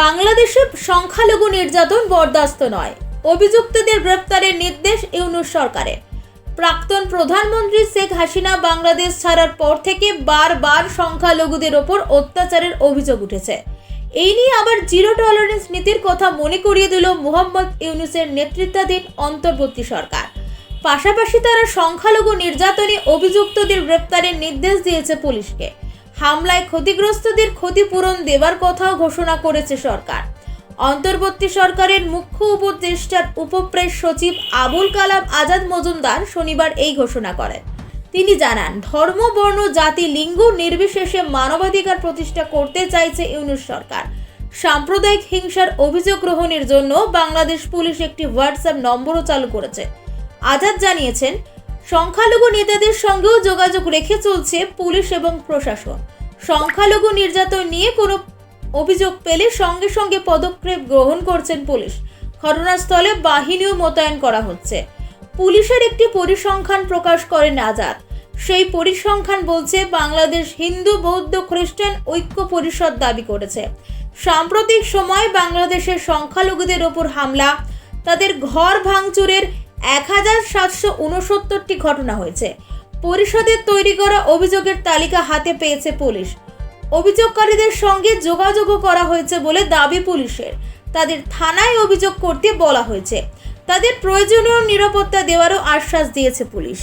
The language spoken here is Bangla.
বাংলাদেশে সংখ্যালঘু নির্যাতন বরদাস্ত নয়। অভিযুক্তদের গ্রেপ্তারের নির্দেশ ইউনুস সরকারের। প্রাক্তন প্রধানমন্ত্রী শেখ হাসিনা বাংলাদেশ ছাড়ার পর থেকে বারবার সংখ্যালঘুদের ওপর অত্যাচারের অভিযোগ উঠেছে। এই নিয়ে আবার জিরো টলারেন্স নীতির কথা মনে করিয়ে দিল মোহাম্মদ ইউনুসের নেতৃত্বাধীন অন্তর্বর্তী সরকার। পাশাপাশি তারা সংখ্যালঘু নির্যাতনে অভিযুক্তদের গ্রেপ্তারের নির্দেশ দিয়েছে পুলিশকে। হামলায় ক্ষতিগ্রস্তদের ক্ষতিপূরণ দেবার কথাও ঘোষণা করেছে সরকার। অন্তর্বর্তী সরকারের মুখ্য উপদেষ্টার উপপ্রেস সচিব আবুল কালাম আজাদ মজুমদার শনিবার এই ঘোষণা করেন। তিনি জানান, ধর্ম, বর্ণ, জাতি, লিঙ্গ নির্বিশেষে মানবাধিকার প্রতিষ্ঠা করতে চাইছে ইউনুস সরকার। সাম্প্রদায়িক হিংসার অভিযোগ গ্রহণের জন্য বাংলাদেশ পুলিশ একটি হোয়াটসঅ্যাপ নম্বরও চালু করেছে। আজাদ জানিয়েছেন সংখ্যালঘু নেতাদের সঙ্গেও যোগাযোগ রেখে চলছে পুলিশ এবং প্রশাসন। সংখ্যালঘু নির্যাতন নিয়ে কোনো অভিযোগ পেলে সঙ্গে সঙ্গে পদক্ষেপ গ্রহণ করছেন পুলিশ। ঘটনাস্থলে বাহিনীও মোতায়েন করা হচ্ছে। পুলিশের একটি পরিসংখ্যান প্রকাশ করেন আজাদ। সেই পরিসংখ্যান বলছে, বাংলাদেশ হিন্দু, বৌদ্ধ, খ্রিস্টান ঐক্য পরিষদ দাবি করেছে। সাম্প্রতিক সময় বাংলাদেশের সংখ্যালঘুদের ওপর হামলা, তাদের ঘর ভাঙচুরের এক হাজার সাতশো উনসত্তরটি ঘটনা হয়েছে। পরিষদের তৈরি করা অভিযোগের তালিকা হাতে পেয়েছে পুলিশ। অভিযোগকারীদের সঙ্গে যোগাযোগও করা হয়েছে বলে দাবি পুলিশের। তাদের থানায় অভিযোগ করতে বলা হয়েছে। তাদের প্রয়োজনীয় নিরাপত্তা দেওয়ারও আশ্বাস দিয়েছে পুলিশ।